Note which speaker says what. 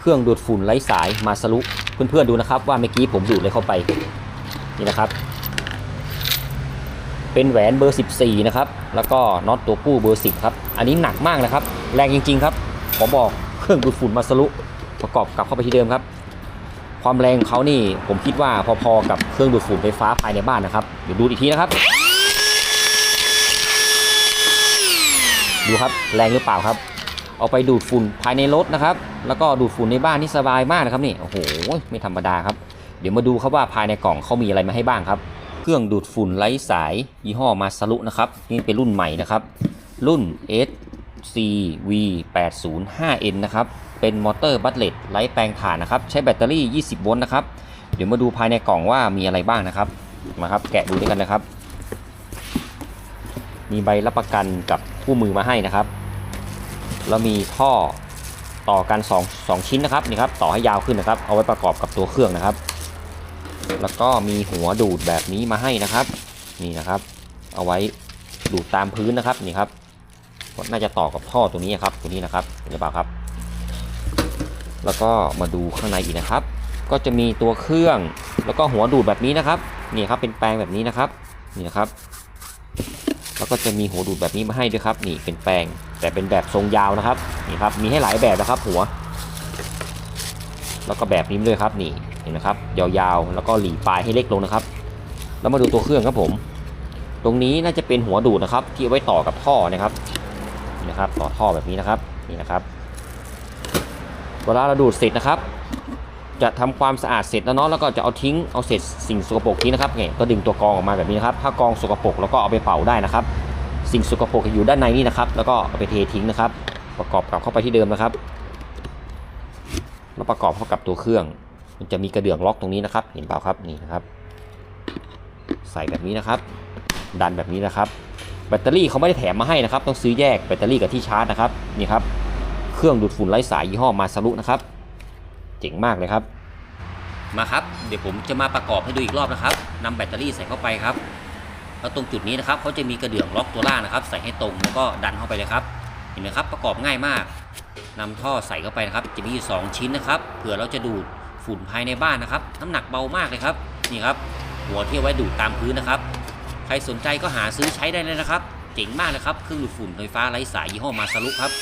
Speaker 1: เครื่องดูดฝุ่นไร้สายมาสลุเพื่อนๆดูนะครับว่าเมื่อกี้ผมดูดเลยเข้าไปนี่นะครับ เป็นแหวนเบอร์ 14 นะครับ แล้วก็น็อตตัวผู้เบอร์ 10 ครับ อันนี้หนักมากนะครับ แรงจริง ๆ ครับผมบอกเครื่องดูดฝุ่นมาสลุประกอบกลับเข้าไปที่เดิมครับ ความแรงของเขานี่ผมคิดว่าพอๆกับเครื่องดูดฝุ่นไฟฟ้าภายในบ้านนะครับเดี๋ยวดูอีกทีนะครับดูครับแรงหรือเปล่าครับ เอาไปดูดฝุ่นภายในรถนะครับ แล้วก็ดูดฝุ่นในบ้านนี่สบายมากนะครับนี่โอ้โหไม่ธรรมดาครับ เดี๋ยวมาดูครับว่าภายในกล่องเขามีอะไรมาให้บ้างครับ เครื่องดูดฝุ่นไร้สายยี่ห้อมาสลุนะครับนี่เป็นรุ่นใหม่นะครับรุ่น SCV 8 0 5 N นะครับ เป็นมอเตอร์บัตเลตไร้แปลงถ่านนะครับ ใช้แบตเตอรี่ 20 โวลต์นะครับ เดี๋ยวมาดูภายในกล่องว่ามีอะไรบ้างนะครับ มาครับ แกะดูด้วยกันนะครับ มีใบรับประกันกับคู่มือมาให้นะครับ แล้วมีท่อต่อกัน2 2ชิ้นนะครับนี่ครับต่อให้ยาวขึ้นนะครับ เอาไว้ประกอบกับตัวเครื่องนะครับ แล้วก็มีหัวดูดแบบนี้มาให้นะครับ นี่นะครับ เอาไว้ดูดตามพื้นนะครับนี่ครับน่าจะต่อกับท่อตัวนี้ครับตัวนี้นะครับเห็นหรือเปล่าครับ แล้วก็มาดูข้างในอีกนะครับ ก็จะมีตัวเครื่อง แล้วก็หัวดูดแบบนี้นะครับนี่ครับเป็นแปลงแบบนี้นะครับนี่นะครับ แล้วก็จะมีหัวดูดแบบนี้มาให้ด้วยครับ นี่เป็นแปลงแต่เป็นแบบทรงยาวนะครับนี่ครับมีให้หลายแบบนะครับหัว แล้วก็แบบนี้ด้วยครับนี่เห็นไหมครับยาวๆ แล้วก็หลีปลายให้เล็กลงนะครับ แล้วมาดูตัวเครื่องครับผม ตรงนี้น่าจะเป็นหัวดูดนะครับ ที่เอาไว้ต่อกับท่อนะครับนี่นะครับ ต่อท่อแบบนี้นะครับนี่นะครับเวลาเราดูดเสร็จนะครับ จะทำความสะอาดเสร็จแล้วเนาะแล้วก็จะเอาทิ้งเอาเศษสิ่งสกปรกทิ้งนะครับเนี่ยก็ดึงตัวกองออกมาแบบนี้นะครับถ้ากองสกปรกแล้วก็เอาไปเป่าได้นะครับ สิ่งสกปรกอยู่ด้านในนี่นะครับ แล้วก็เอาไปเททิ้งนะครับ ประกอบกลับเข้าไปที่เดิมนะครับแล้วประกอบเข้ากับตัวเครื่อง มันจะมีกระเดื่องล็อกตรงนี้นะครับ เห็นเปล่าครับนี่นะครับ ใส่แบบนี้นะครับ ดันแบบนี้นะครับ แบตเตอรี่เขาไม่ได้แถมมาให้นะครับ ต้องซื้อแยกแบตเตอรี่กับที่ชาร์จนะครับนี่ครับเครื่องดูดฝุ่นไร้สายยี่ห้อมาซารุนะครับ เจ๋งมากเลยครับ มาครับ เดี๋ยวผมจะมาประกอบให้ดูอีกรอบนะครับนำแบตเตอรี่ใส่เข้าไปครับแล้วตรงจุดนี้นะครับเขาจะมีกระเดื่องล็อกตัวล่างนะครับ ใส่ให้ตรงแล้วก็ดันเข้าไปเลยครับ เห็นไหมครับประกอบง่ายมากนำท่อใส่เข้าไปนะครับ จะมีอยู่สองชิ้นนะครับเผื่อเราจะดูดฝุ่นภายในบ้านนะครับ น้ำหนักเบามากเลยครับนี่ครับ หัวที่ไว้ดูดตามพื้นนะครับ ใครสนใจก็หาซื้อใช้ได้เลยนะครับ เจ๋งมากเลยครับเครื่องดูดฝุ่นไฟฟ้าไร้สายยี่ห้อมาซารุครับ